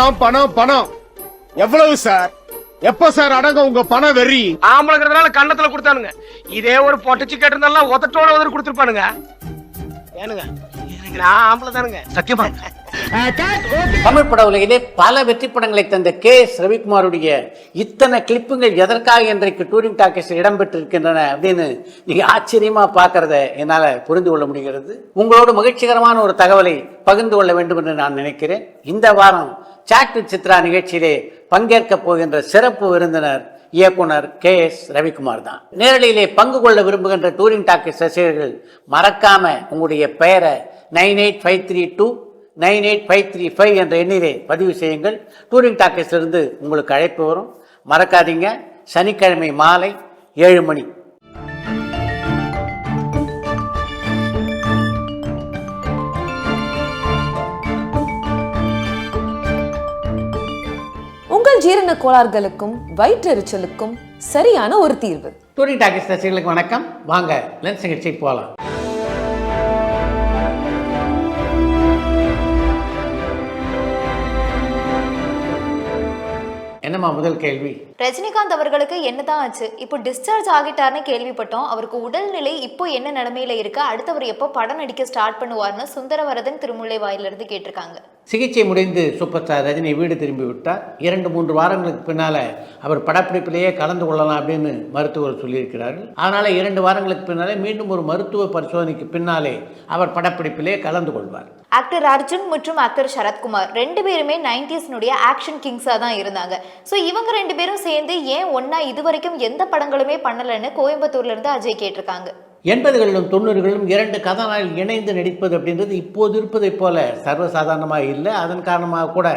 பணம் பணம் பணம். எவ்வளவு சார் எப்ப சார் அடங்க உங்க பணம் வெறி? ஆம்பளைங்கிறதுனால கண்ணத்துல கொடுத்தானுங்க. இதே ஒரு பொட்டச்சு கேட்டிருந்தாலும் ஒத்தட்டோட உதறி கொடுத்துருப்பானுங்க. ஏனுங்க நான் ஆம்பளை தானுங்க. சத்தியமா? Uh, தமிழ் பட உலகிலே பல வெற்றி படங்களை தந்த கே எஸ் ரவிக்குமாருடைய இத்தனை கிளிப்புகள் எதற்காக இன்றைக்கு டூரிங் டாக்கீஸில் இடம்பெற்றிருக்கின்றன அப்படின்னு நீங்க ஆச்சரியமா பாக்குறத என்னால புரிந்து கொள்ள முடிகிறது. உங்களோட மகிழ்ச்சிகரமான ஒரு தகவலை பகிர்ந்து கொள்ள வேண்டும் என்று நான் நினைக்கிறேன். இந்த வாரம் சாட்டு சித்ரா நிகழ்ச்சியிலே பங்கேற்க போகின்ற சிறப்பு விருந்தினர் இயக்குனர் கே எஸ் ரவிக்குமார் தான். நேரலையிலே பங்கு கொள்ள விரும்புகின்ற டூரிங் டாக்கீஸ் ரசிகர்கள் மறக்காம உங்களுடைய பெயரை nine eight five three two nine eight five three five என்ற எண்ணிலே பதிவு செய்யுங்கள். டூரிங் டாக்கீஸிலிருந்து உங்களுக்கு அழைப்பு வரும். மறக்காதீங்க. சனிக்கிழமை மாலை ஏழு மணி. உங்கள் ஜீரண கோளாறுகளுக்கும் வயிற்றெரிச்சலுக்கும் சரியான ஒரு தீர்வு. டூரிங் டாக்கீஸ் ரசிகர்களுக்கு வணக்கம். வாங்க லென்ஸ் நிகழ்ச்சிக்கு போகலாம். என்னம்மா முதல் கேள்வி? ரஜினிகாந்த் அவர்களுக்கு என்னதான் ஆச்சு? இப்போ டிஸ்சார்ஜ் ஆகிட்டார்னு கேள்விப்பட்டோம். அவருக்கு உடல்நிலை இப்போ என்ன நிலைமையில இருக்கு? அடுத்தவர் எப்போ படம் நடிக்க ஸ்டார்ட் பண்ணுவார்னு சுந்தரவரதன் திருமுல்லை வாயிலிருந்து கேட்டிருக்காங்க. சிகிச்சை முடிந்து சூப்பர் ஸ்டார் ரஜினி வீடு திரும்பி விட்டார். இரண்டு மூன்று வாரங்களுக்கு பின்னால அவர் படப்பிடிப்பிலேயே கலந்து கொள்ளலாம் அப்படின்னு மருத்துவர் சொல்லியிருக்கிறார்கள். அதனால இரண்டு வாரங்களுக்கு பின்னாலே மீண்டும் ஒரு மருத்துவ பரிசோதனைக்கு பின்னாலே அவர் படப்பிடிப்பிலே கலந்து கொள்வார். ஆக்டர் அர்ஜுன் மற்றும் ஆக்டர் சரத்குமார் ரெண்டு பேருமே நைன்டிஸ்னுடைய ஆக்ஷன் கிங்ஸாக தான் இருந்தாங்க. ஸோ இவங்க ரெண்டு பேரும் சேர்ந்து ஏன் ஒன்றா இது வரைக்கும் எந்த படங்களுமே பண்ணலைன்னு கோயம்புத்தூர்லேருந்து அஜய் கேட்டிருக்காங்க. எண்பதுகளிலும் தொண்ணூறுகளிலும் இரண்டு கதாநாயகர்கள் இணைந்து நடிப்பது அப்படின்றது இப்போது இருப்பதைப் போல சர்வசாதாரணமாக இல்லை. அதன் காரணமாக கூட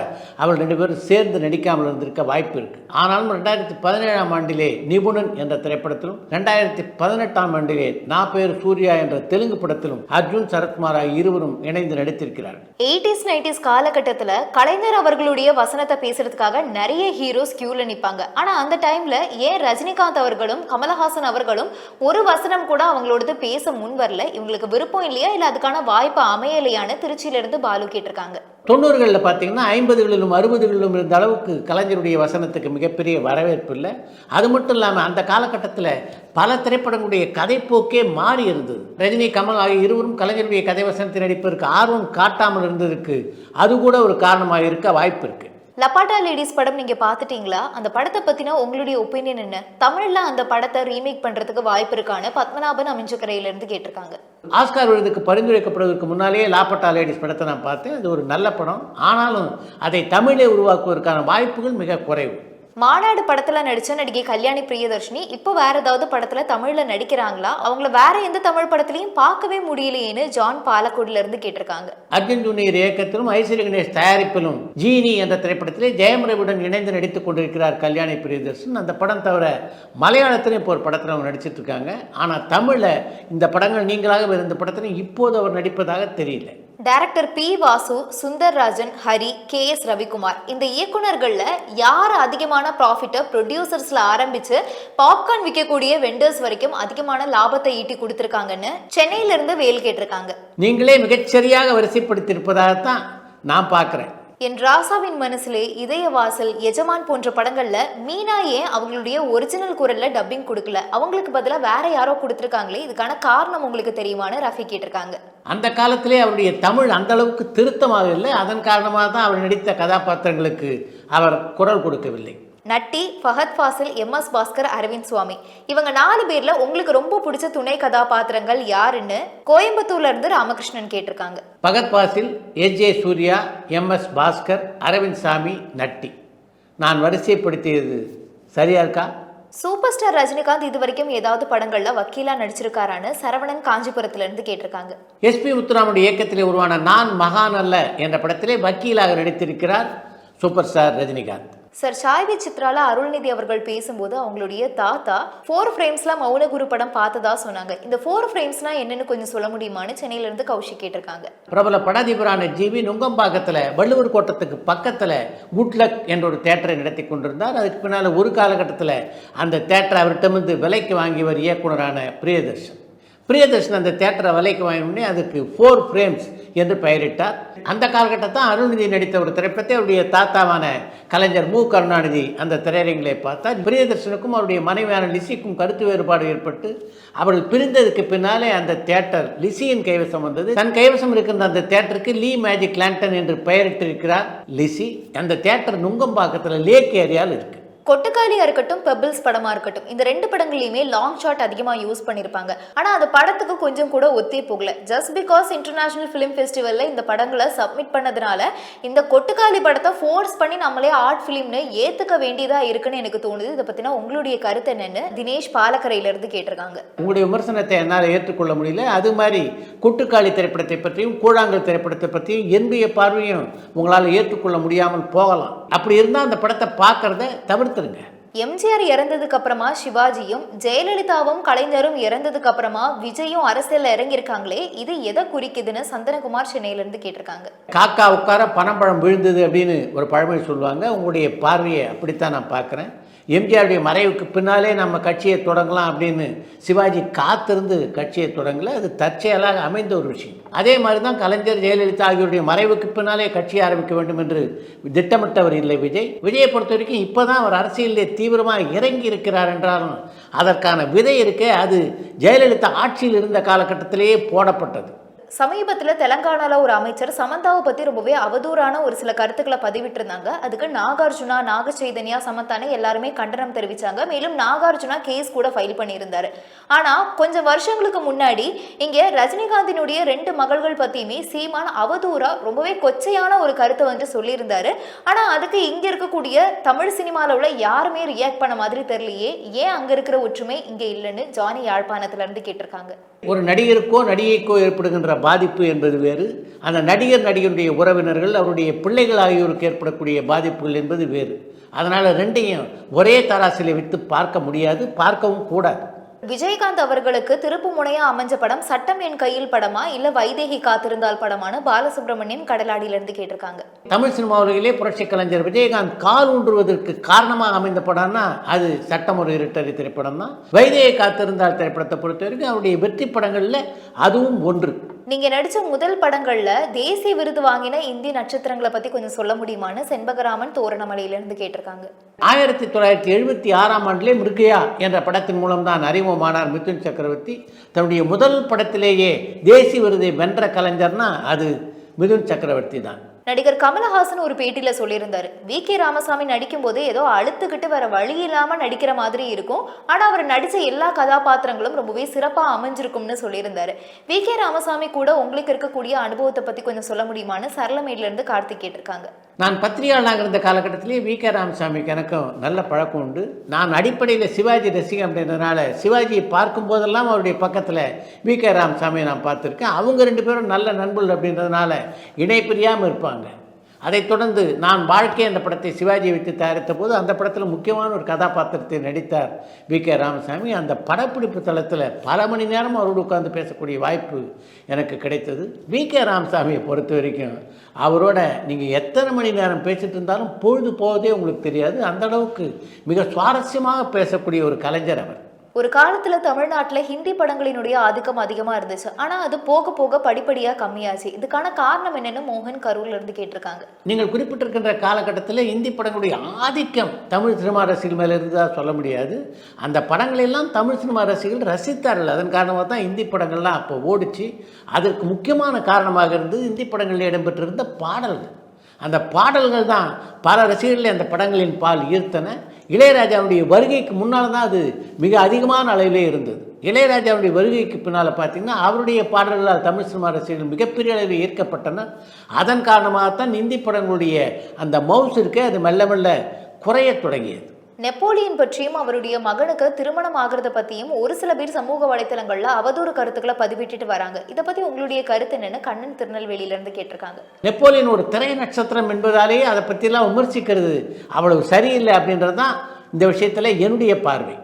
அவள் ரெண்டு பேரும் சேர்ந்து நடிக்காமல் இருந்திருக்க வாய்ப்பு இருக்கு. ஆனாலும் ரெண்டாயிரத்தி பதினேழாம் ஆண்டிலே நிபுணன் என்ற திரைப்படத்திலும் ரெண்டாயிரத்தி பதினெட்டாம் ஆண்டிலே நா பேர் சூர்யா என்ற தெலுங்கு படத்திலும் அர்ஜுன் சரத்குமார் ஆகிய இருவரும் இணைந்து நடித்திருக்கிறார்கள் எயிட்டிஸ் நைன்டிஸ் காலகட்டத்தில் கலைஞர் அவர்களுடைய வசனத்தை பேசுறதுக்காக நிறைய ஹீரோஸ் கியூல நிற்பாங்க ஆனால் அந்த டைம்ல ஏன் ரஜினிகாந்த் அவர்களும் கமலஹாசன் அவர்களும் ஒரு வசனம் கூட அவங்களோடது பேச முன் வரல. இவங்களுக்கு விருப்பம் இல்லையா? இல்ல அதுக்கான வாய்ப்பு அமையலையான்னு திருச்சியிலேருந்து பாலு கேட்டிருக்காங்க. தொண்ணூறுகளில் பார்த்தீங்கன்னா ஐம்பதுகளிலும் அறுபதுகளிலும் இருந்த அளவுக்கு கலைஞருடைய வசனத்துக்கு மிகப்பெரிய வரவேற்பு இல்லை. அது மட்டும் இல்லாமல் அந்த காலகட்டத்தில் பல திரைப்படங்களுடைய கதைப்போக்கே மாறி இருந்தது. ரஜினி கமல் ஆகிய இருவரும் கலைஞருடைய கதை வசனத்தின் நடிப்பதற்கு ஆர்வம் காட்டாமல் இருந்ததற்கு அது கூட ஒரு காரணமாக இருக்க வாய்ப்பு இருக்குது லப்பாட்டா லேடிஸ் படம் நீங்கள் பார்த்துட்டீங்களா? அந்த படத்தை பற்றினா உங்களுடைய ஒப்பீனியன் என்ன? தமிழில் அந்த படத்தை ரீமேக் பண்ணுறதுக்கு வாய்ப்பு இருக்கான்னு பத்மநாபன் அமைஞ்சக்கரையிலேருந்து கேட்டிருக்காங்க. ஆஸ்கார் விருதுக்கு பரிந்துரைக்கப்படுவதற்கு முன்னாலேயே லாப்பட்டா லேடிஸ் படத்தை நான் பார்த்தேன். அது ஒரு நல்ல படம். ஆனாலும் அதை தமிழே உருவாக்குவதற்கான வாய்ப்புகள் மிக குறைவு. மாநாடு படத்துல நடிச்ச நடிகை கல்யாணி பிரியதர்ஷினி இப்போ வேற ஏதாவது படத்துல தமிழ்ல நடிக்கிறாங்களா? அவங்கள வேற எந்த தமிழ் படத்துலயும் பார்க்கவே முடியலையேன்னு ஜான் பாலக்கோடுல இருந்து கேட்டிருக்காங்க. அர்ஜுன் ஜூனியர் இயக்கத்திலும் ஐஸ்வர்ய கணேஷ் தயாரிப்பிலும் ஜீனி என்ற திரைப்படத்திலே ஜெயம் ரவியுடன் இணைந்து நடித்துக் கொண்டிருக்கிறார் கல்யாணி பிரியதர்ஷன். அந்த படம் தவிர மலையாளத்திலும் இப்போ ஒரு படத்தில் அவங்க நடிச்சிட்டு இருக்காங்க. ஆனால் தமிழில் இந்த படங்கள் நீங்களாக இருந்த படத்திலும் இப்போது அவர் நடிப்பதாக தெரியல. Director P Vasu Sundarrajan Hari K S Ravikumar. இந்த இயக்குனர்களில் யார் அதிகமான ப்ராஃபிட்டை ப்ரொடியூசர்ஸில் ஆரம்பித்து பாப்கார்ன் விற்கக்கூடிய வெண்டர்ஸ் வரைக்கும் அதிகமான லாபத்தை ஈட்டி கொடுத்துருக்காங்கன்னு சென்னையிலிருந்து வேல் கேட்டிருக்காங்க. நீங்களே மிகச்சரியாக வரிசைப்படுத்தியிருப்பதாகத்தான் நான் பார்க்குறேன். என் ராசாவின் மனசுலே இதய வாசல் எஜமான் போன்ற படங்கள்ல மீனா ஏன் அவங்களுடைய ஒரிஜினல் குரல்ல டப்பிங் கொடுக்கல. அவங்களுக்கு பதிலா வேற யாரோ கொடுத்துருக்காங்களே இதுக்கான காரணம் உங்களுக்கு தெரியுமான்னு ரஃபி கேட்டிருக்காங்க. அந்த காலத்திலே அவருடைய தமிழ் அந்த அளவுக்கு திருத்தமாக இல்லை. அதன் காரணமாக தான் அவர் நடித்த கதாபாத்திரங்களுக்கு அவர் குரல் கொடுக்கவில்லை. Natty Fahadh Faasil M S Bhaskar Aravind Swamy. இவங்க நாலு பேர்ல உங்களுக்கு ரொம்ப பிடிச்ச துணை கதாபாத்திரங்கள் யாருன்னு கோயம்புத்தூர்ல இருந்து ராமகிருஷ்ணன் கேட்டிருக்காங்க. Fahadh Faasil S J Suryah M S Bhaskar Aravind Swamy Natty. நான் வரிசைப்படுத்தியது சரியா இருக்கா? சூப்பர் ஸ்டார் ரஜினிகாந்த் இது வரைக்கும் ஏதாவது படங்கள்ல வக்கீலா நடிச்சிருக்காரான்னு சரவணன் காஞ்சிபுரத்துல இருந்து கேட்டிருக்காங்க. எஸ்பி முத்துராமனுடைய இயக்கத்திலே உருவான நான் மகான் அல்ல என்ற படத்திலே வக்கீலாக நடித்திருக்கிறார் சூப்பர் ஸ்டார் ரஜினிகாந்த். சார் சாய்வி சித்ரால அருள்நிதி அவர்கள் பேசும்போது அவங்களுடைய தாத்தா ஃபோர் ஃப்ரேம்ஸ்ல மௌனகுரு படம் பார்த்ததா சொன்னாங்க. இந்த ஃபோர் ஃப்ரேம்ஸ்னா என்னன்னு கொஞ்சம் சொல்ல முடியுமான்னு சென்னையில இருந்து கௌஷிக் கேட்டிருக்காங்க. பிரபல படாதிபரான ஜிவி நுங்கம்பாக்கத்தில் வள்ளுவர் கோட்டத்துக்கு பக்கத்தில் குட்லக் என்ற ஒரு தேட்டரை நடத்தி கொண்டிருந்தார். அதுக்கு பின்னால் ஒரு காலகட்டத்தில் அந்த தேட்டரை அவர்கிட்டமிருந்து விலைக்கு வாங்கியவர் இயக்குனரான பிரியதர்ஷன். பிரியதர்ஷன் அந்த தேட்டரை வலைக்கு வாங்கினே அதுக்கு ஃபோர் ஃப்ரேம்ஸ் என்று பெயரிட்டார். அந்த காலகட்டத்தில் அருள்நிதி நடித்த ஒரு திரைப்படத்தை அவருடைய தாத்தாவான கலைஞர் மு. கருணாநிதி அந்த திரையரங்களை பார்த்தார். பிரியதர்ஷனுக்கும் அவருடைய மனைவியான லிசிக்கும் கருத்து வேறுபாடு ஏற்பட்டு அவர்கள் பிரிந்ததுக்கு பின்னாலே அந்த தேட்டர் லிசியின் கைவசம் வந்தது. தன் கைவசம் இருக்கின்ற அந்த தேட்டருக்கு லீ மேஜிக் லேண்டன் என்று பெயரிட்டிருக்கிறார் லிசி அந்த தேட்டர் நுங்கம்பாக்கத்தில் லேக் ஏரியாவில் இருக்குது கொட்டுக்காலியா இருக்கட்டும் பெபிள்ஸ் படமா இருக்கட்டும் இந்த ரெண்டு படங்களையுமே லாங் ஷாட் அதிகமா யூஸ் பண்ணிருப்பாங்க. ஆனா அந்த படத்துக்கு கொஞ்சம் கூட ஒத்தே போகல. ஜஸ்ட் பிகாஸ் இன்டர்நேஷனல் ஃபிலிம் ஃபெஸ்டிவல்ல இந்த படங்களை சப்மிட் பண்ணதுனால இந்த கொட்டுக்காலி படத்தை ஃபோர்ஸ் பண்ணி நம்மளே ஆர்ட் ஃபிலிம்னு ஏத்துக்க வேண்டியதா இருக்குன்னு எனக்கு தோணுது. இதை பத்தினா உங்களுடைய கருத்து என்னன்னு தினேஷ் பாலக்கரையில இருந்து கேட்டிருக்காங்க. உங்களுடைய விமர்சனத்தை என்னால் ஏற்றுக்கொள்ள முடியல. அது மாதிரி கொட்டுக்காளி திரைப்படத்தை பற்றியும் கூழாங்கல் திரைப்படத்தை பற்றியும் என்னுடைய பார்வையும் உங்களால் ஏற்றுக்கொள்ள முடியாமல் போகலாம். அப்படி இருந்தால் அந்த படத்தை பார்க்கறத தவிர்த்துருங்க எம்ஜிஆர் இறந்ததுக்கு அப்புறமா சிவாஜியும் ஜெயலலிதாவும் கலைஞரும் இறந்ததுக்கு அப்புறமா விஜயும் அரசியல்ல இறங்கியிருக்காங்களே இது எதை குறிக்குதுன்னு சந்தனகுமார் சென்னையில இருந்து கேட்டிருக்காங்க. காக்கா உட்கார பனம்பழம் விழுந்தது அப்படின்னு ஒரு பழமொழி சொல்லுவாங்க. உங்களுடைய பார்வையை அப்படித்தான் நான் பார்க்குறேன். எம்ஜிஆருடைய மறைவுக்கு பின்னாலே நம்ம கட்சியை தொடங்கலாம் அப்படின்னு சிவாஜி காத்திருந்து கட்சியை தொடங்கல. அது தற்செயலாக அமைந்த ஒரு விஷயம். அதே மாதிரி தான் கலைஞர் ஜெயலலிதா ஆகியோருடைய மறைவுக்கு பின்னாலே கட்சி ஆரம்பிக்க வேண்டும் என்று திட்டமிட்டவர் இல்லை விஜய். விஜயை பொறுத்த வரைக்கும் இப்போ தான் அவர் அரசியலிலே தீவிரமாக இறங்கி இருக்கிறார் என்றாலும் அதற்கான விதை இருக்கே அது ஜெயலலிதா ஆட்சியில் இருந்த காலகட்டத்திலேயே போடப்பட்டது. சமீபத்தில் தெலங்கானாவில் ஒரு அமைச்சர் சமந்தாவை பற்றி ரொம்பவே அவதூறான ஒரு சில கருத்துக்களை பதிவிட்டிருந்தாங்க. அதுக்கு நாகார்ஜுனா நாக சைதன்யா சமந்தானே எல்லாருமே கண்டனம் தெரிவித்தாங்க மேலும் நாகார்ஜுனா கேஸ் கூட ஃபைல் பண்ணியிருந்தார். ஆனால் கொஞ்சம் வருஷங்களுக்கு முன்னாடி இங்கே ரஜினிகாந்தினுடைய ரெண்டு மகள்கள் பற்றியுமே சீமான் அவதூறாக ரொம்பவே கொச்சையான ஒரு கருத்தை வந்து சொல்லியிருந்தாரு. ஆனால் அதுக்கு இங்கே இருக்கக்கூடிய தமிழ் சினிமாவில் உள்ள யாருமே ரியாக்ட் பண்ண மாதிரி தெரியலையே. ஏன் அங்கே இருக்கிற ஒற்றுமை இங்கே இல்லைன்னு ஜானி யாழ்ப்பாணத்துல இருந்து கேட்டிருக்காங்க. ஒரு நடிகருக்கோ நடிகைக்கோ ஏற்படுகின்ற பாதிப்பு என்பது வேறு. அந்த நடிகர் நடிகருடைய உறவினர்கள் அவருடைய பிள்ளைகள் ஆகியோருக்கு ஏற்படக்கூடிய பாதிப்புகள் என்பது வேறு. அதனால் ரெண்டையும் ஒரே தராசிலை விட்டு பார்க்க முடியாது பார்க்கவும் கூடாது. விஜயகாந்த் அவர்களுக்கு திருப்பு முனையா அமைஞ்ச படம் சட்டம் என் கையில் படமா இல்ல வைதேகி காத்திருந்தால் படமான்னு பாலசுப்ரமணியன் கடலாடியில இருந்து கேட்டிருக்காங்க. தமிழ் சினிமாவிலே புரட்சி கலைஞர் விஜயகாந்த் கால் ஊன்றுவதற்கு காரணமாக அமைந்த படம்னா அது சட்டம் ஒரு இருட்டறி திரைப்படம் தான் வைதேகி காத்திருந்தால் திரைப்படத்தை பொறுத்த வரைக்கும் அவருடைய வெற்றி படங்களில் அதுவும் ஒன்று. நீங்க நடிச்ச முதல் படங்கள்ல தேசிய விருது வாங்கின இந்திய நட்சத்திரங்களை பத்தி கொஞ்சம் சொல்ல முடியுமான்னு செண்பகராமன் தோரணமலையில இருந்து கேட்டிருக்காங்க. ஆயிரத்தி தொள்ளாயிரத்தி எழுபத்தி ஆறாம் ஆண்டிலே மிருகையா என்ற படத்தின் மூலம் தான் அறிமுகமானார் மிதுன் சக்கரவர்த்தி. தன்னுடைய முதல் படத்திலேயே தேசிய விருதை வென்ற கலைஞர்னா அது மிதுன் சக்கரவர்த்தி தான். நடிகர் கமலஹாசன் ஒரு பேட்டியில் சொல்லியிருந்தார். வி. கே. ராமசாமி நடிக்கும் போது ஏதோ அழுத்துக்கிட்டு வர வழி இல்லாமல் நடிக்கிற மாதிரி இருக்கும். ஆனால் அவர் நடித்த எல்லா கதாபாத்திரங்களும் ரொம்பவே சிறப்பாக அமைஞ்சிருக்கும்னு சொல்லியிருந்தார். வி. கே. ராமசாமி கூட உங்களுக்கு இருக்கக்கூடிய அனுபவத்தை பற்றி கொஞ்சம் சொல்ல முடியுமான்னு சரளமேட்லேருந்து கார்த்திக் கேட்டிருக்காங்க. நான் பத்திரிகையாளனாக இருந்த காலகட்டத்திலேயே வி. கே. ராமசாமிக்கு எனக்கும் நல்ல பழக்கம் உண்டு. நான் அடிப்படையில் சிவாஜி ரசிகன் அப்படின்றதுனால சிவாஜியை பார்க்கும் போதெல்லாம் அவருடைய பக்கத்தில் வி. கே. ராமசாமியை நான் பார்த்துருக்கேன். அவங்க ரெண்டு பேரும் நல்ல நண்பர்கள் அப்படின்றதுனால இணைப்பிரியாமல் இருப்பாங்க. அதைத் தொடர்ந்து நான் வாழ்க்கை என்ற படத்தை சிவாஜியை வைத்து தயாரித்த போது அந்த படத்தில் முக்கியமான ஒரு கதாபாத்திரத்தை நடித்தார் வி. கே. ராமசாமி. அந்த படப்பிடிப்பு தளத்தில் பல மணி நேரம் அவரோடு உட்கார்ந்து பேசக்கூடிய வாய்ப்பு எனக்கு கிடைத்தது. வி. கே. ராமசாமியை பொறுத்த வரைக்கும் அவரோட நீங்கள் எத்தனை மணி நேரம் பேசிட்டு இருந்தாலும் பொழுது போவதே உங்களுக்கு தெரியாது. அந்த அளவுக்கு மிக சுவாரஸ்யமாக பேசக்கூடிய ஒரு கலைஞர் அவர். ஒரு காலத்தில் தமிழ்நாட்டில் ஹிந்தி படங்களினுடைய ஆதிக்கம் அதிகமாக இருந்துச்சு. ஆனால் அது போக போக படிப்படியாக கம்மியாச்சு. இதுக்கான காரணம் என்னென்னு மோகன் கரூர்ல இருந்து கேட்டிருக்காங்க. நீங்கள் குறிப்பிட்டிருக்கின்ற காலகட்டத்தில் ஹிந்தி படங்களுடைய ஆதிக்கம் தமிழ் சினிமா ரசிகர்கள் மேலே இருந்ததாக சொல்ல முடியாது. அந்த படங்களெல்லாம் தமிழ் சினிமா ரசிகர்கள் ரசித்தார்கள். அதன் காரணமாக தான் இந்தி படங்கள்லாம் அப்போ ஓடிச்சு. அதற்கு முக்கியமான காரணமாக இருந்தது ஹிந்தி படங்களில் இடம்பெற்றிருந்த பாடல்கள். அந்த பாடல்கள் தான் பல ரசிகர்களை அந்த படங்களின் பால் ஈர்த்தன. இளையராஜாவுடைய வருகைக்கு முன்னால் தான் அது மிக அதிகமான அளவிலே இருந்தது. இளையராஜாவுடைய வருகைக்கு பின்னால் பார்த்தீங்கன்னா அவருடைய பாடல்களால் தமிழ் சினிமா ரசிகர்கள் மிகப்பெரிய அளவில் ஈர்க்கப்பட்டன. அதன் காரணமாகத்தான் இந்தி படங்களுடைய அந்த மவுஸ் இருக்கே அது மெல்ல மெல்ல குறையத் தொடங்கியது. நெப்போலியன் பற்றியும் அவருடைய மகனுக்கு திருமணம் ஆகிறத பத்தியும் ஒரு சில பேர் சமூக வலைத்தளங்கள்ல அவதூறு கருத்துக்களை பதிவிட்டுட்டு வராங்க. இதை பத்தி உங்களுடைய கருத்து என்னன்னு கண்ணன் திருநெல்வேலியில இருந்து கேட்டிருக்காங்க. நெப்போலியன் ஒரு திரை நட்சத்திரம் என்பதாலேயே அதை பற்றிலாம் விமர்சிக்கிறது. அவ்வளவு சரியில்லை அப்படின்றது தான் இந்த விஷயத்தில் என்னுடைய பார்வை.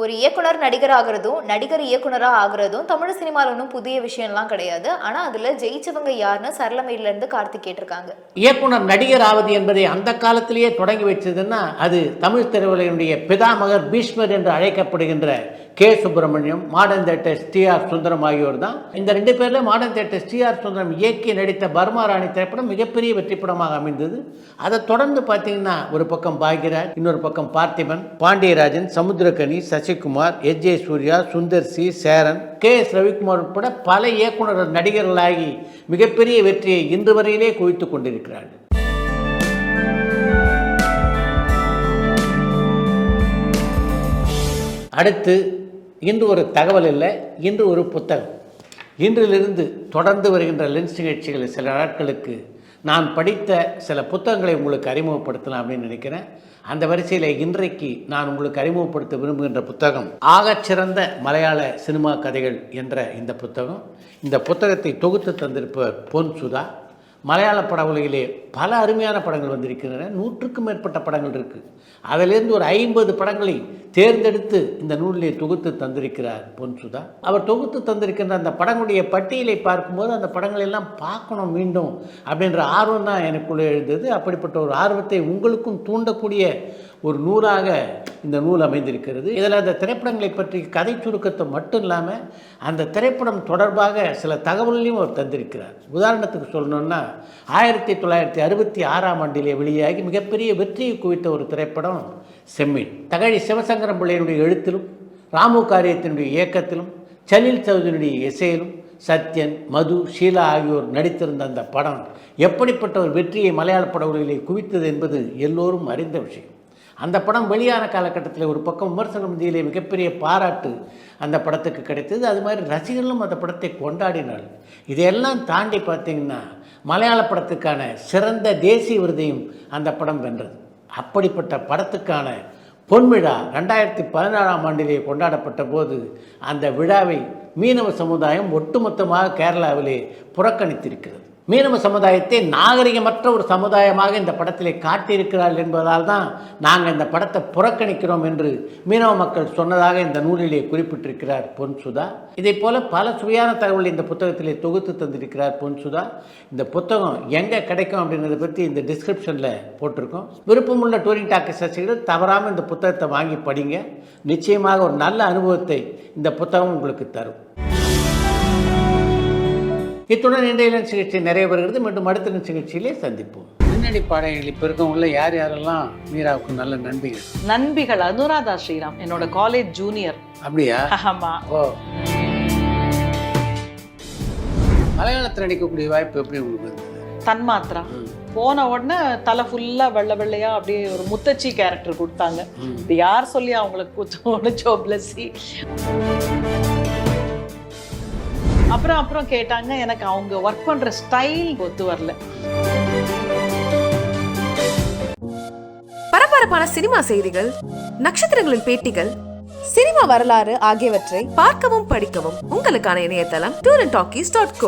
ஒரு இயக்குனர் நடிகர் ஆகிறதும் நடிகர் இயக்குனராக ஆகுறதும் தமிழ் சினிமாவில் ஒன்றும் புதிய விஷயம்லாம் கிடையாது. ஆனால் அதில் ஜெயிச்சவங்க யாருன்னு சரளமையிலேருந்து கார்த்திக் கேட்டிருக்காங்க. இயக்குனர் நடிகர் ஆவது என்பதை அந்த காலத்திலேயே தொடங்கி வச்சதுன்னா அது தமிழ் திரையுலகினுடைய பிதாமகர் பீஷ்மர் என்று அழைக்கப்படுகின்ற K. Subramaniam modern theatres T. R. Sundaram ஆகியோர் தான். இந்த ரெண்டு பேரில் modern theatres T. R. Sundaram இயக்கி நடித்த பர்மா ராணி திரைப்படம் மிகப்பெரிய வெற்றி படமாக அமைந்தது. அதை தொடர்ந்து பார்த்தீங்கன்னா ஒரு பக்கம் பாக்யராஜ் இன்னொரு பக்கம் Parthiban Pandiarajan Samuthirakani Sasikumar S J. Suryah Sundar C. Cheran K. S. Ravikumar உட்பட பல இயக்குனர் நடிகர்களாகி மிகப்பெரிய வெற்றியை இன்று வரையிலே குவித்துக் கொண்டிருக்கிறார்கள். அடுத்து இன்று ஒரு தகவல் இல்லை இன்று ஒரு புத்தகம். இன்றிலிருந்து தொடர்ந்து வருகின்ற லென்ஸ் நிகழ்ச்சிகளில் சில நாட்களுக்கு நான் படித்த சில புத்தகங்களை உங்களுக்கு அறிமுகப்படுத்தலாம் அப்படின்னு நினைக்கிறேன். அந்த வரிசையில் இன்றைக்கு நான் உங்களுக்கு அறிமுகப்படுத்த விரும்புகின்ற புத்தகம் ஆகச்சிறந்த மலையாள சினிமா கதைகள் என்ற இந்த புத்தகம். இந்த புத்தகத்தை தொகுத்து தந்திருப்பவர் பொன் சுதா. மலையாள பட உலகிலே பல அருமையான படங்கள் வந்திருக்கின்றன. நூற்றுக்கும் மேற்பட்ட படங்கள் இருக்குது அதிலிருந்து ஒரு ஐம்பது படங்களை தேர்ந்தெடுத்து இந்த நூலிலே தொகுத்து தந்திருக்கிறார் பொன்சுதா. அவர் தொகுத்து தந்திருக்கின்ற அந்த படங்களுடைய பட்டியலை பார்க்கும்போது அந்த படங்களை எல்லாம் பார்க்கணும் மீண்டும் அப்படின்ற ஆர்வம் தான் எனக்குள்ளே எழுந்தது. அப்படிப்பட்ட ஒரு ஆர்வத்தை உங்களுக்கும் தூண்டக்கூடிய ஒரு நூலாக இந்த நூல் அமைந்திருக்கிறது. இதில் அந்த திரைப்படங்களை பற்றி கதை சுருக்கத்தை மட்டும் இல்லாமல் அந்த திரைப்படம் தொடர்பாக சில தகவல்களையும் அவர் தந்திருக்கிறார். உதாரணத்துக்கு சொல்லணும்னா ஆயிரத்தி தொள்ளாயிரத்தி அறுபத்தி ஆறாம் ஆண்டிலே வெளியாகி மிகப்பெரிய வெற்றியை குவித்த ஒரு திரைப்படம் செம்மீன். தகழி சிவசங்கரம் பிள்ளையினுடைய எழுத்திலும் ராமு காரியத்தினுடைய இயக்கத்திலும் சலில் சௌதரியுடைய இசையிலும் சத்யன் மது ஷீலா ஆகியோர் நடித்திருந்த அந்த படம் எப்படிப்பட்ட ஒரு வெற்றியை மலையாள பட உலகிலே குவித்தது என்பது எல்லோரும் அறிந்த விஷயம். அந்த படம் வெளியான காலகட்டத்தில் ஒரு பக்கம் விமர்சன மத்தியிலே மிகப்பெரிய பாராட்டு அந்த படத்துக்கு கிடைத்தது. அது மாதிரி ரசிகர்களும் அந்த படத்தை கொண்டாடினாள் இதையெல்லாம் தாண்டி பார்த்தீங்கன்னா மலையாள படத்துக்கான சிறந்த தேசிய விருதையும் அந்த படம் வென்றது. அப்படிப்பட்ட படத்துக்கான பொன்விழா ரெண்டாயிரத்தி பதினாறாம் ஆண்டிலே கொண்டாடப்பட்ட போது அந்த விழாவை மீனவ சமுதாயம் ஒட்டுமொத்தமாக கேரளாவிலே புறக்கணித்திருக்கிறது. மீனவ சமுதாயத்தை நாகரிகமற்ற ஒரு சமுதாயமாக இந்த படத்திலே காட்டியிருக்கிறார்கள் என்பதால் தான் நாங்கள் இந்த படத்தை புறக்கணிக்கிறோம் என்று மீனவ மக்கள் சொன்னதாக இந்த நூலிலே குறிப்பிட்டிருக்கிறார் பொன் சுதா. இதை போல பல சுவையான தகவல் இந்த புத்தகத்திலே தொகுத்து தந்திருக்கிறார் பொன் சுதா. இந்த புத்தகம் எங்கே கிடைக்கும் அப்படின்றத பற்றி இந்த டிஸ்கிரிப்ஷனில் போட்டிருக்கோம். விருப்பமுள்ள டூரிங் டாக்கி சசிகள் தவறாமல் இந்த புத்தகத்தை வாங்கி படிங்க. நிச்சயமாக ஒரு நல்ல அனுபவத்தை இந்த புத்தகம் உங்களுக்கு தரும். இத்துடன் இன்றைய நிகழ்ச்சி நிறைய வருகிறது மீண்டும் அடுத்த நிகழ்ச்சியிலே சந்திப்போம். முன்னணி பாடல்கள் இப்போ இருக்கவங்கள யார் யாரெல்லாம் மீராவுக்கு நல்ல நண்பிகள் நண்பிகள் அனுராதா ஸ்ரீராம் என்னோட காலேஜ் ஜூனியர் அப்படியா? ஆமா. ஓ. மலையாளத்தில் நடிக்கக்கூடிய வாய்ப்பு எப்படி உங்களுக்கு வந்தது? தன்மாத்ரா. போன உடனே தலை ஃபுல்லா வெள்ளை வெள்ளையா அப்படியே ஒரு முத்தச்சி கேரக்டர் கொடுத்தாங்க. இது யார் சொல்லி அவங்களுக்கு தோணுச்சோ பிளஸ்ஸி அப்புறம் அப்புறம் கேட்டாங்க எனக்கு அவங்க ஒர்க் பண்ற ஸ்டைல் ஒத்து வரல. பரபரப்பான சினிமா செய்திகள் நட்சத்திரங்களின் பேட்டிகள் சினிமா வரலாறு ஆகியவற்றை பார்க்கவும் படிக்கவும் உங்களுக்கான இணையதளம் டூர் அண்ட் டாக்கீஸ் டாட்